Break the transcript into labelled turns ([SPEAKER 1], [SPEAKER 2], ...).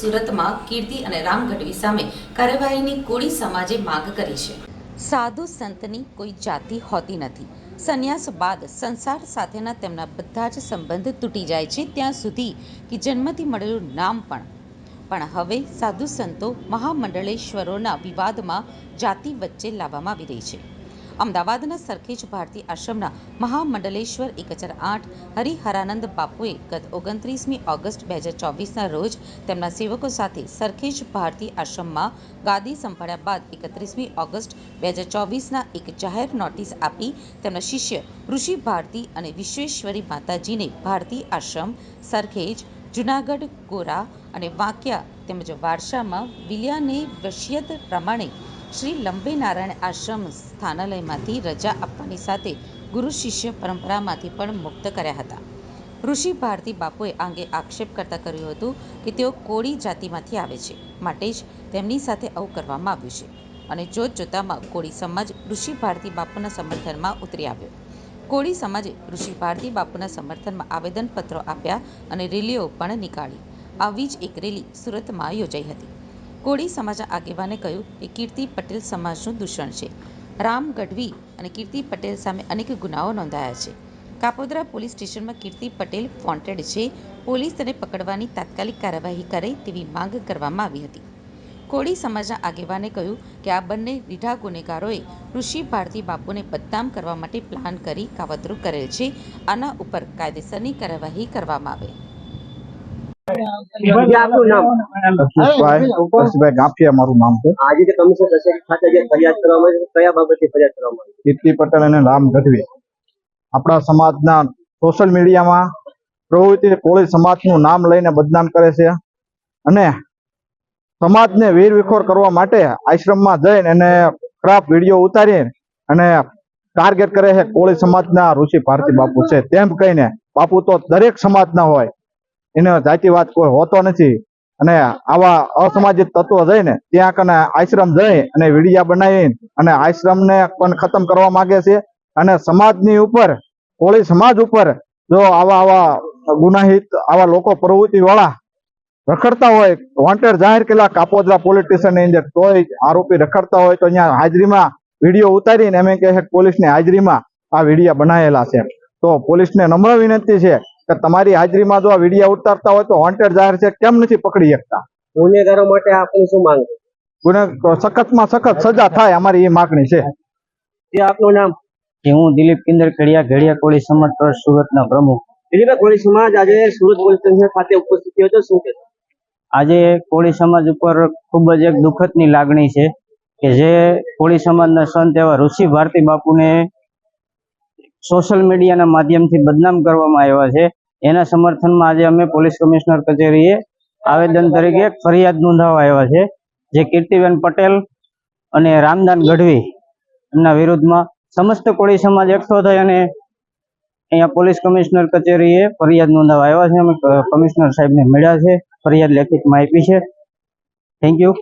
[SPEAKER 1] સુરતમાં કીર્તિ અને રામ ગઢવી સામે કાર્યવાહીની કોળી સમાજે માંગ કરી છે. સાધુ સંતની કોઈ જાતિ હોતી નથી. સંન્યાસ બાદ સંસાર સાથેના તેમના બધા જ સંબંધ તૂટી જાય છે ત્યાં સુધી કે જન્મથી મળેલું નામ પણ. પણ હવે સાધુ સંતો મહામંડળેશ્વરોના વિવાદમાં જાતિ વચ્ચે લાવવામાં આવી રહી છે. અમદાવાદના સરખેજ ભારતી આશ્રમના મહામંડલેશ્વર એક હજાર આઠ, હરિહરાનંદ બાપુએ ગત ઓગણત્રીસમી ઓગસ્ટ બે હજાર ચોવીસના રોજ તેમના સેવકો સાથે સરખેજ ભારતી આશ્રમમાં ગાદી સંભાળ્યા બાદ એકત્રીસમી ઓગસ્ટ બે હજાર ચોવીસના એક જાહેર નોટિસ આપી તેમના શિષ્ય ઋષિ ભારતી અને વિશ્વેશ્વરી માતાજીને ભારતી આશ્રમ, સરખેજ, જુનાગઢ, ગોરા અને વાંક્યા તેમજ વારસામાં વિલિયાને વસિયત પ્રમાણે શ્રી લંબેનારાયણ આશ્રમ સ્થાનાલયમાંથી રજા આપવાની સાથે ગુરુ શિષ્ય પરંપરામાંથી પણ મુક્ત કર્યા હતા. ઋષિ ભારતી બાપુએ આ અંગે આક્ષેપ કરતા કર્યું હતું કે તેઓ કોળી જાતિમાંથી આવે છે, માટે જ તેમની સાથે આવું કરવામાં આવ્યું છે અને જોત જોતામાં કોળી સમાજ ઋષિ ભારતી બાપુના સમર્થનમાં ઉતરી આવ્યો. કોળી સમાજે ઋષિ ભારતી બાપુના સમર્થનમાં આવેદનપત્રો આપ્યા અને રેલીઓ પણ નીકાળી. આવી જ એક રેલી સુરતમાં યોજાઈ હતી. કોળી સમાજના આગેવાને કહ્યું કે કીર્તિ પટેલ સમાજનું દૂષણ છે. રામ ગઢવી અને કીર્તિ પટેલ સામે અનેક ગુનાઓ નોંધાયા છે. કાપોદ્રા પોલીસ સ્ટેશનમાં કીર્તિ પટેલ વોન્ટેડ છે પોલીસ તેને પકડવાની તાત્કાલિક કાર્યવાહી કરે તેવી માંગ કરવામાં આવી હતી. કોળી સમાજના આગેવાને કહ્યું કે આ બંને રીઢા ગુનેગારોએ ઋષિ ભારતી બાપુને બદનામ કરવા માટે પ્લાન કરી કાવતરું કરેલ છે. આના ઉપર કાયદેસરની કાર્યવાહી કરવામાં આવે.
[SPEAKER 2] જે આપનું નામ?
[SPEAKER 3] હર્ષભાઈ હર્ષભાઈ ગાંફિયા મારું નામ છે.
[SPEAKER 2] આજે જે કમિશનર કચેરી ખાતે જે ફરિયાદ કરવામાં આવી કયા બાબતે ફરિયાદ કરવામાં આવી
[SPEAKER 3] કીર્તિ પટેલ અને રામ ગઢવી. આપણા સમાજના સોશિયલ મીડિયામાં પ્રવૃત્તિ કોળી સમાજનું નામ લઈને બદનામ કરે છે. અને સમાજને વીર વિખોર કરવા માટે આશ્રમમાં જઈને એને ખરાબ વીડિયો ઉતારી અને ટાર્ગેટ કરે છે કોળી સમાજના ઋષિ ભારતી બાપુ છે. તેમ કહીને બાપુ તો દરેક સમાજના હોય. એનો જાતિવાદ કોઈ હોતો નથી. અને આવા અસામાજિક તત્વો જઈને ત્યાં કને આશ્રમ જઈ અને વિડીયા બનાવી અને આશ્રમને પણ ખતમ કરવા માંગે છે. અને સમાજની ઉપર, કોળી સમાજ ઉપર જો આવા આવા ગુનાહિત, આવા લોકો પ્રવૃત્તિ વાળા રખડતા હોય વોન્ટેડ જાહેર કેલા કાપોદરા પોલીસ સ્ટેશનની અંદર તોય આરોપી રખડતા હોય તો અહીંયા હાજરીમાં વીડિયો ઉતારીને એમ કહે પોલીસની હાજરીમાં આ વિડીયા બનાવેલા છે. તો પોલીસને નમ્ર વિનંતી છે કે તમારી હાજરીમાં જો આ વિડીયા ઉતારતા હોય તો વોન્ટેડ જાહેર છે કેમ નથી પકડી શકતા?
[SPEAKER 2] ગુનેગારો માટે આપની શું માંગ
[SPEAKER 3] ગુને સખતમાં સખત સજા થાય અમારી એ માગણી છે.
[SPEAKER 2] આપનું નામ?
[SPEAKER 4] કે હું દિલીપ કિંદર કડિયા ઘડિયા કોળી સમાજ ટ્રસ્ટ સુરતના પ્રમુખ.
[SPEAKER 2] દિલીપભાઈ કોળી સમાજ આજે સુરત પોલીસ સ્ટેશન ખાતે ઉપસ્થિત થયો હતો શું કે
[SPEAKER 4] આજે કોળી સમાજ ઉપર ખૂબ જ એક દુઃખદની લાગણી છે કે જે કોળી સમાજના સંત એવા ઋષિ ભારતી બાપુને સોશિયલ મીડિયાના માધ્યમથી બદનામ કરવામાં આવ્યા છે. એના સમર્થનમાં આજે અમે પોલીસ કમિશનર કચેરીએ આવેદન તરીકે ફરિયાદ નોંધાવવા આવ્યા છે. જે કીર્તિબેન પટેલ અને રામદાન ગઢવી એમના વિરુદ્ધમાં સમસ્ત કોળી સમાજ એકઠો થઈ અને અહીંયા પોલીસ કમિશનર કચેરીએ ફરિયાદ નોંધાવવા આવ્યા છે. અમે કમિશનર સાહેબને મળ્યા છે. ફરિયાદ લેખિતમાં આપી છે. Thank you